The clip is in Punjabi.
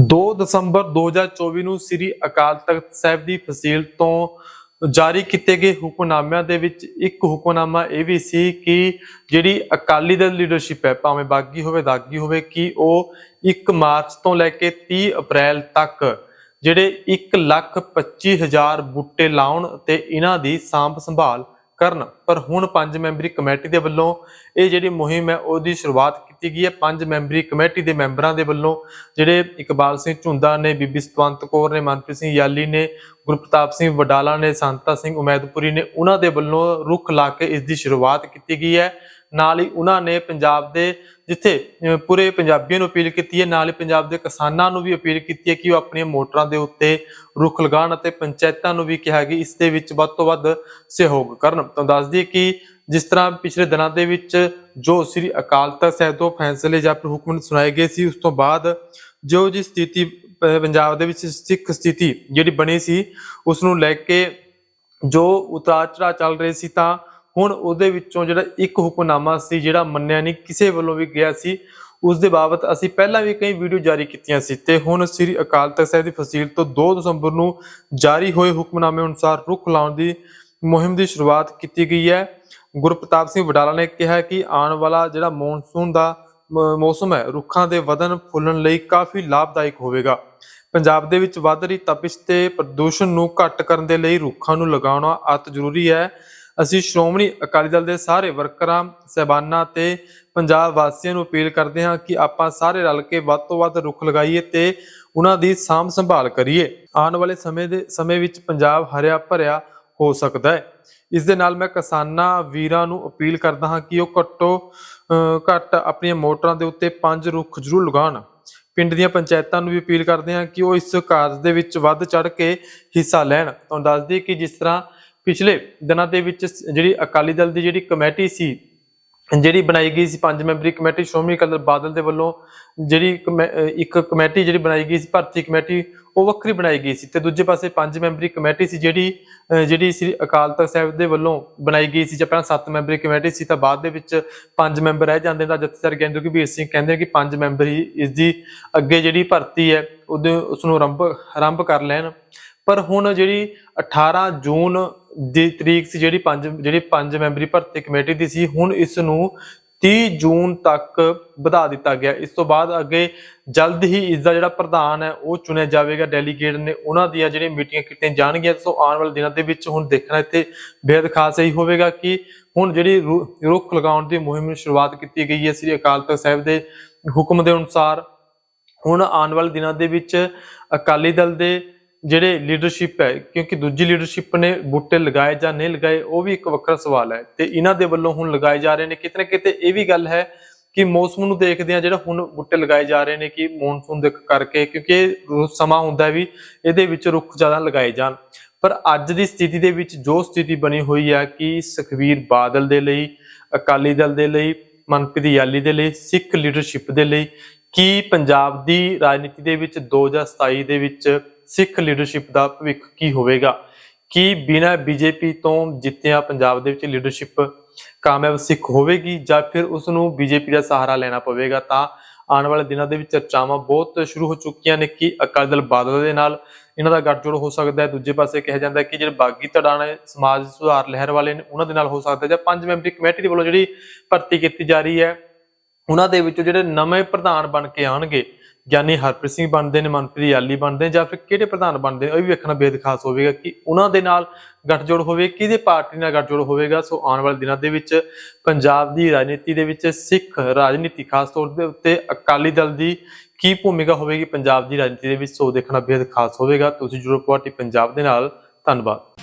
2 ਦਸੰਬਰ 2024 ਨੂੰ ਸ੍ਰੀ ਅਕਾਲ ਤਖਤ ਸਾਹਿਬ ਦੀ ਫਸੀਲ ਤੋਂ ਜਾਰੀ ਕੀਤੇ ਗਏ ਹੁਕਮਨਾਮਿਆਂ ਦੇ ਵਿੱਚ ਇੱਕ ਹੁਕਮਨਾਮਾ ਇਹ ਵੀ ਸੀ ਕਿ ਜਿਹੜੀ ਅਕਾਲੀ ਦਲ ਲੀਡਰਸ਼ਿਪ ਹੈ, ਭਾਵੇਂ ਬਾਗੀ ਹੋਵੇ, ਦਾਗੀ ਹੋਵੇ, ਕਿ ਉਹ 1 ਮਾਰਚ ਤੋਂ ਲੈ ਕੇ 30 ਅਪ੍ਰੈਲ ਤੱਕ ਜਿਹੜੇ 1 ਲੱਖ 25 ਹਜ਼ਾਰ ਬੂਟੇ ਲਾਉਣ ਤੇ ਇਹਨਾਂ ਦੀ ਸਾਂਭ ਸੰਭਾਲ ਕਰਨ, ਪਰ ਹੁਣ ਪੰਜ ਮੈਂਬਰੀ ਕਮੇਟੀ ਦੇ ਵੱਲੋਂ ਇਹ ਜਿਹੜੀ ਮੁਹਿੰਮ ਹੈ, ਉਹਦੀ ਸ਼ੁਰੂਆਤ ਕੀਤੀ ਗਈ ਹੈ। ਪੰਜ ਮੈਂਬਰੀ ਕਮੇਟੀ ਦੇ ਮੈਂਬਰਾਂ ਦੇ ਵੱਲੋਂ ਜਿਹੜੇ ਇਕਬਾਲ ਸਿੰਘ ਝੁੰਦਾ ਨੇ, ਬੀਬੀ ਸਤਵੰਤ ਕੌਰ ਨੇ, ਮਨਪ੍ਰੀਤ ਸਿੰਘ ਯਾਲੀ ਨੇ ਗੁਰਪ੍ਰਤਾਪ ਸਿੰਘ ਵਡਾਲਾ ਨੇ, ਸੰਤਾ ਸਿੰਘ ਉਮੈਦਪੁਰੀ ਨੇ ਉਹਨਾਂ ਦੇ ਵੱਲੋਂ ਰੁੱਖ ਲਾ ਕੇ ਇਸ ਦੀ ਸ਼ੁਰੂਆਤ ਕੀਤੀ ਗਈ ਹੈ। ਨਾਲ ਹੀ ਉਹਨਾਂ ਨੇ ਪੰਜਾਬ ਦੇ ਜਿੱਥੇ ਪੂਰੇ ਪੰਜਾਬੀਆਂ ਨੂੰ ਅਪੀਲ ਕੀਤੀ ਹੈ, ਨਾਲ ਹੀ ਪੰਜਾਬ ਦੇ ਕਿਸਾਨਾਂ ਨੂੰ ਵੀ ਅਪੀਲ ਕੀਤੀ ਹੈ ਕਿ ਉਹ ਆਪਣੀਆਂ ਮੋਟਰਾਂ ਦੇ ਉੱਤੇ ਰੁੱਖ ਲਗਾਉਣ ਅਤੇ ਪੰਚਾਇਤਾਂ ਨੂੰ ਵੀ ਕਿਹਾ ਕਿ ਇਸ ਦੇ ਵਿੱਚ ਵੱਧ ਤੋਂ ਵੱਧ ਸਹਿਯੋਗ ਕਰਨ। ਤਾਂ ਦੱਸ ਦਈਏ ਕਿ ਜਿਸ ਤਰ੍ਹਾਂ ਪਿਛਲੇ ਦਿਨਾਂ ਦੇ ਵਿੱਚ ਜੋ ਸ੍ਰੀ ਅਕਾਲ ਤਖਤ ਸਾਹਿਬ ਤੋਂ ਫੈਸਲੇ ਜਾਂ ਫਿਰ ਹੁਕਮ ਸੁਣਾਏ ਗਏ ਸੀ, ਉਸ ਤੋਂ ਬਾਅਦ ਜੋ ਜੀ ਸਥਿਤੀ ਪੰਜਾਬ ਦੇ ਵਿੱਚ ਸਿੱਖ ਸਥਿਤੀ ਜਿਹੜੀ ਬਣੀ ਸੀ ਉਸ ਨੂੰ ਲੈ ਕੇ ਜੋ ਉਤਾਰ ਚੜਾਅ ਚੱਲ ਰਹੇ ਸੀ ਤਾਂ ਹੁਣ ਉਹਦੇ ਵਿੱਚੋਂ ਜਿਹੜਾ ਇੱਕ ਹੁਕਮਨਾਮਾ ਸੀ ਜਿਹੜਾ ਮੰਨਿਆ ਨਹੀਂ, ਕਿਸੇ ਵੱਲੋਂ ਵੀ ਗਿਆ ਸੀ ਉਸ ਦੇ ਬਾਬਤ ਅਸੀਂ ਪਹਿਲਾਂ ਵੀ ਕਈ ਵੀਡੀਓ ਜਾਰੀ ਕੀਤੀਆਂ ਸੀ ਤੇ ਹੁਣ ਸ੍ਰੀ ਅਕਾਲ ਤਖਤ ਸਾਹਿਬ ਦੀ ਫਸੀਲ ਤੋਂ 2 ਦਸੰਬਰ ਨੂੰ ਜਾਰੀ ਹੋਏ ਹੁਕਮਨਾਮੇ ਅਨੁਸਾਰ ਰੁੱਖ ਲਾਉਣ ਦੀ ਮੁਹਿੰਮ ਦੀ ਸ਼ੁਰੂਆਤ ਕੀਤੀ ਗਈ ਹੈ। ਗੁਰਪ੍ਰਤਾਪ ਸਿੰਘ ਵਡਾਲਾ ਨੇ ਕਿਹਾ ਕਿ ਆਉਣ ਵਾਲਾ ਜਿਹੜਾ ਮੌਨਸੂਨ ਦਾ ਮੌਸਮ ਹੈ, ਰੁੱਖਾਂ ਦੇ ਵਧਣ ਫੁੱਲਣ ਲਈ ਕਾਫੀ ਲਾਭਦਾਇਕ ਹੋਵੇਗਾ। ਪੰਜਾਬ ਦੇ ਵਿੱਚ ਵੱਧ ਰਹੀ ਤਪਸ਼ ਤੇ ਪ੍ਰਦੂਸ਼ਣ ਨੂੰ ਘੱਟ ਕਰਨ ਦੇ ਲਈ ਰੁੱਖਾਂ ਨੂੰ ਲਗਾਉਣਾ ਅਤ ਜ਼ਰੂਰੀ ਹੈ। ਅਸੀਂ ਸ਼੍ਰੋਮਣੀ ਅਕਾਲੀ ਦਲ ਦੇ ਸਾਰੇ ਵਰਕਰਾਂ, ਸਹਿਬਾਨਾਂ ਤੇ ਪੰਜਾਬ ਵਾਸੀਆਂ ਨੂੰ ਅਪੀਲ ਕਰਦੇ ਹਾਂ ਕਿ ਆਪਾਂ ਸਾਰੇ ਰਲ ਕੇ ਵੱਧ ਤੋਂ ਵੱਧ ਰੁੱਖ ਲਗਾਈਏ ਤੇ ਉਹਨਾਂ ਦੀ ਸਾਂਭ ਸੰਭਾਲ ਕਰੀਏ। ਆਉਣ ਵਾਲੇ ਸਮੇਂ ਦੇ, ਸਮੇਂ ਵਿੱਚ ਪੰਜਾਬ ਹਰਿਆ ਭਰਿਆ ਹੋ ਸਕਦਾ ਹੈ। ਇਸ ਦੇ ਨਾਲ ਮੈਂ ਕਿਸਾਨਾਂ ਵੀਰਾਂ ਨੂੰ ਅਪੀਲ ਕਰਦਾ ਹਾਂ ਕਿ ਉਹ ਘੱਟੋ ਘੱਟ ਆਪਣੀਆਂ ਮੋਟਰਾਂ ਦੇ ਉੱਤੇ ਪੰਜ ਰੁੱਖ ਜ਼ਰੂਰ ਲਗਾਉਣ। ਪਿੰਡ ਦੀਆਂ ਪੰਚਾਇਤਾਂ ਨੂੰ ਵੀ ਅਪੀਲ ਕਰਦੇ ਹਾਂ ਕਿ ਉਹ ਇਸ ਕਾਰਜ ਦੇ ਵਿੱਚ ਵੱਧ ਚੜ ਕੇ ਹਿੱਸਾ ਲੈਣ। ਤੁਹਾਨੂੰ ਦੱਸ ਦਈਏ ਕਿ ਜਿਸ ਤਰ੍ਹਾਂ ਪਿਛਲੇ ਦਿਨਾਂ ਦੇ ਵਿੱਚ ਜਿਹੜੀ ਅਕਾਲੀ ਦਲ ਦੀ ਜਿਹੜੀ ਕਮੇਟੀ ਸੀ ਜਿਹੜੀ ਬਣਾਈ ਗਈ ਸੀ ਪੰਜ ਮੈਂਬਰੀ ਕਮੇਟੀ ਸ਼੍ਰੋਮਣੀ ਅਕਾਲੀ ਬਾਦਲ ਦੇ ਵੱਲੋਂ, ਜਿਹੜੀ ਕਮੇ- ਇੱਕ ਕਮੇਟੀ ਜਿਹੜੀ ਬਣਾਈ ਗਈ ਸੀ, ਭਰਤੀ ਕਮੇਟੀ, ਉਹ ਵੱਖਰੀ ਬਣਾਈ ਗਈ ਸੀ। ਤੇ ਦੂਜੇ ਪਾਸੇ ਪੰਜ ਮੈਂਬਰੀ ਕਮੇਟੀ ਸੀ ਜਿਹੜੀ ਜਿਹੜੀ ਸ੍ਰੀ ਅਕਾਲ ਤਖਤ ਸਾਹਿਬ ਦੇ ਵੱਲੋਂ ਬਣਾਈ ਗਈ ਸੀ। ਜਾਂ ਪਹਿਲਾਂ ਸੱਤ ਮੈਂਬਰੀ ਕਮੇਟੀ ਸੀ ਤਾਂ ਬਾਅਦ ਦੇ ਵਿੱਚ ਪੰਜ ਮੈਂਬਰ ਰਹਿ ਜਾਂਦੇ ਤਾਂ ਜਥੇਦਾਰ ਗਿਆਨੀ ਕਬੀਰ ਸਿੰਘ ਕਹਿੰਦੇ ਕਿ ਪੰਜ ਮੈਂਬਰ ਹੀ ਇਸ ਦੀ ਅੱਗੇ ਜਿਹੜੀ ਭਰਤੀ ਹੈ, ਉਹਦੇ ਉਸ ਨੂੰ ਆਰੰਭ ਆਰੰਭ ਕਰ ਲੈਣ। ਪਰ ਹੁਣ ਜਿਹੜੀ 18 ਜੂਨ ਦੀ ਤਰੀਕ ਸੀ ਜਿਹੜੀ ਪੰਜ ਜਿਹੜੀ ਪੰਜ ਮੈਂਬਰੀ ਭਰਤੀ ਕਮੇਟੀ ਦੀ ਸੀ, ਹੁਣ ਇਸ ਨੂੰ 30 ਜੂਨ ਤੱਕ ਵਧਾ ਦਿੱਤਾ ਗਿਆ। ਇਸ ਤੋਂ ਬਾਅਦ ਅੱਗੇ ਜਲਦ ਹੀ ਇਸ ਦਾ ਜਿਹੜਾ ਪ੍ਰਧਾਨ ਹੈ, ਉਹ ਚੁਣਿਆ ਜਾਵੇਗਾ। ਡੈਲੀਗੇਟ ਨੇ ਉਹਨਾਂ ਦੀਆਂ ਜਿਹੜੀਆਂ ਮੀਟਿੰਗਾਂ ਕੀਤੀਆਂ ਜਾਣਗੀਆਂ, ਸੋ ਆਉਣ ਵਾਲੇ ਦਿਨਾਂ ਦੇ ਵਿੱਚ ਹੁਣ ਦੇਖਣਾ ਇੱਥੇ ਬੇहद ਖਾਸ ਇਹੀ ਹੋਵੇਗਾ ਕਿ ਹੁਣ ਜਿਹੜੀ ਰੁ- ਰੁੱਖ ਲਗਾਉਣ ਦੀ ਮੁਹਿੰਮ ਨੂੰ ਸ਼ੁਰੂਆਤ ਕੀਤੀ ਗਈ ਹੈ, ਸ੍ਰੀ ਅਕਾਲ ਤਖਤ ਸਾਹਿਬ ਦੇ ਹੁਕਮ ਦੇ ਅਨੁਸਾਰ। ਹੁਣ ਆਉਣ ਵਾਲੇ ਦਿਨਾਂ ਦੇ ਵਿੱਚ ਅਕਾਲੀ ਦਲ ਦੇ ਜਿਹੜੇ ਲੀਡਰਸ਼ਿਪ ਹੈ, ਕਿਉਂਕਿ ਦੂਜੀ ਲੀਡਰਸ਼ਿਪ ਨੇ ਬੂਟੇ ਲਗਾਏ ਜਾਂ ਨਹੀਂ ਲਗਾਏ, ਉਹ ਵੀ ਇੱਕ ਵੱਖਰਾ ਸਵਾਲ ਹੈ। ਤੇ ਇਹਨਾਂ ਦੇ ਵੱਲੋਂ ਹੁਣ ਲਗਾਏ ਜਾ ਰਹੇ ਨੇ, ਕਿਤੇ ਨਾ ਕਿਤੇ ਇਹ ਵੀ ਗੱਲ ਹੈ ਕਿ ਮੌਸਮ ਨੂੰ ਦੇਖਦੇ ਆ ਜਿਹੜਾ ਹੁਣ ਬੂਟੇ ਲਗਾਏ ਜਾ ਰਹੇ ਨੇ ਕਿ ਮੌਨਸੂਨ ਦੇ ਕਰਕੇ, ਕਿਉਂਕਿ ਇਹ ਸਮਾਂ ਹੁੰਦਾ ਵੀ ਇਹਦੇ ਵਿੱਚ ਰੁੱਖ ਜ਼ਿਆਦਾ ਲਗਾਏ ਜਾਣ। ਪਰ ਅੱਜ ਦੀ ਸਥਿਤੀ ਦੇ ਵਿੱਚ ਜੋ ਸਥਿਤੀ ਬਣੀ ਹੋਈ ਹੈ ਕਿ ਸੁਖਵੀਰ ਬਾਦਲ ਦੇ ਲਈ, ਅਕਾਲੀ ਦਲ ਦੇ ਲਈ, ਮਨਪ੍ਰੀਤ ਯਾਲੀ ਦੇ ਲਈ, ਸਿੱਖ ਲੀਡਰਸ਼ਿਪ ਦੇ ਲਈ, ਕੀ ਪੰਜਾਬ ਦੀ ਰਾਜਨੀਤੀ ਦੇ ਵਿੱਚ 2027 ਦੇ ਵਿੱਚ ਸਿੱਖ ਲੀਡਰਸ਼ਿਪ ਦਾ ਭਵਿੱਖ ਕੀ ਹੋਵੇਗਾ? ਕੀ ਬਿਨਾਂ ਬੀਜੇਪੀ ਤੋਂ ਜਿੱਤਿਆ ਪੰਜਾਬ ਦੇ ਵਿੱਚ ਲੀਡਰਸ਼ਿਪ ਕਾਮਯਾਬ ਸਿੱਖ ਹੋਵੇਗੀ ਜਾਂ ਫਿਰ ਉਸ ਨੂੰ ਬੀਜੇਪੀ ਦਾ ਸਹਾਰਾ ਲੈਣਾ ਪਵੇਗਾ? ਤਾਂ ਆਉਣ ਵਾਲੇ ਦਿਨਾਂ ਦੇ ਵਿੱਚ ਚਰਚਾਵਾਂ ਬਹੁਤ ਸ਼ੁਰੂ ਹੋ ਚੁੱਕੀਆਂ ਨੇ ਕਿ ਅਕਾਲੀ ਦਲ ਬਾਦਲ ਦੇ ਨਾਲ ਇਹਨਾਂ ਦਾ ਗੱਠਜੋੜ ਹੋ ਸਕਦਾ ਹੈ। ਦੂਜੇ ਪਾਸੇ ਕਿਹਾ ਜਾਂਦਾ ਕਿ ਜਿਹੜੇ ਬਾਗੀ ਧੜਾ ਨੇ ਸਮਾਜ ਸੁਧਾਰ ਲਹਿਰ ਵਾਲੇ ਨੇ, ਉਹਨਾਂ ਦੇ ਨਾਲ ਹੋ ਸਕਦਾ ਜਾਂ ਪੰਜ ਮੈਂਬਰੀ ਕਮੇਟੀ ਦੇ ਵੱਲੋਂ ਜਿਹੜੀ ਭਰਤੀ ਕੀਤੀ ਜਾ ਰਹੀ ਹੈ, ਉਹਨਾਂ ਦੇ ਵਿੱਚੋਂ ਜਿਹੜੇ ਨਵੇਂ ਪ੍ਰਧਾਨ ਬਣ ਕੇ ਆਣਗੇ ਗਿਆਨੀ ਹਰਪ੍ਰੀਤ ਸਿੰਘ ਬਣਦੇ ਨੇ, ਮਨਪ੍ਰੀਤ ਯਾਲੀ ਬਣਦੇ ਨੇ ਜਾਂ ਫਿਰ ਕਿਹੜੇ ਪ੍ਰਧਾਨ ਬਣਦੇ ਨੇ ਉਹ ਵੀ ਵੇਖਣਾ ਬੇਹੱਦ ਖਾਸ ਹੋਵੇਗਾ ਕਿ ਉਹਨਾਂ ਦੇ ਨਾਲ ਗੱਠਜੋੜ ਹੋਵੇ, ਕਿਹਦੇ ਪਾਰਟੀ ਨਾਲ ਗੱਠਜੋੜ ਹੋਵੇਗਾ। ਸੋ ਆਉਣ ਵਾਲੇ ਦਿਨਾਂ ਦੇ ਵਿੱਚ ਪੰਜਾਬ ਦੀ ਰਾਜਨੀਤੀ ਦੇ ਵਿੱਚ ਸਿੱਖ ਰਾਜਨੀਤੀ, ਖਾਸ ਤੌਰ ਦੇ ਉੱਤੇ ਅਕਾਲੀ ਦਲ ਦੀ ਕੀ ਭੂਮਿਕਾ ਹੋਵੇਗੀ, ਪੰਜਾਬ ਦੀ ਰਾਜਨੀਤੀ ਦੇ ਵਿੱਚ, ਸੋ ਦੇਖਣਾ ਬੇਹੱਦ ਖਾਸ ਹੋਵੇਗਾ। ਤੁਸੀਂ ਜੁੜੋ ਪਾਰਟੀ ਪੰਜਾਬ ਦੇ ਨਾਲ। ਧੰਨਵਾਦ।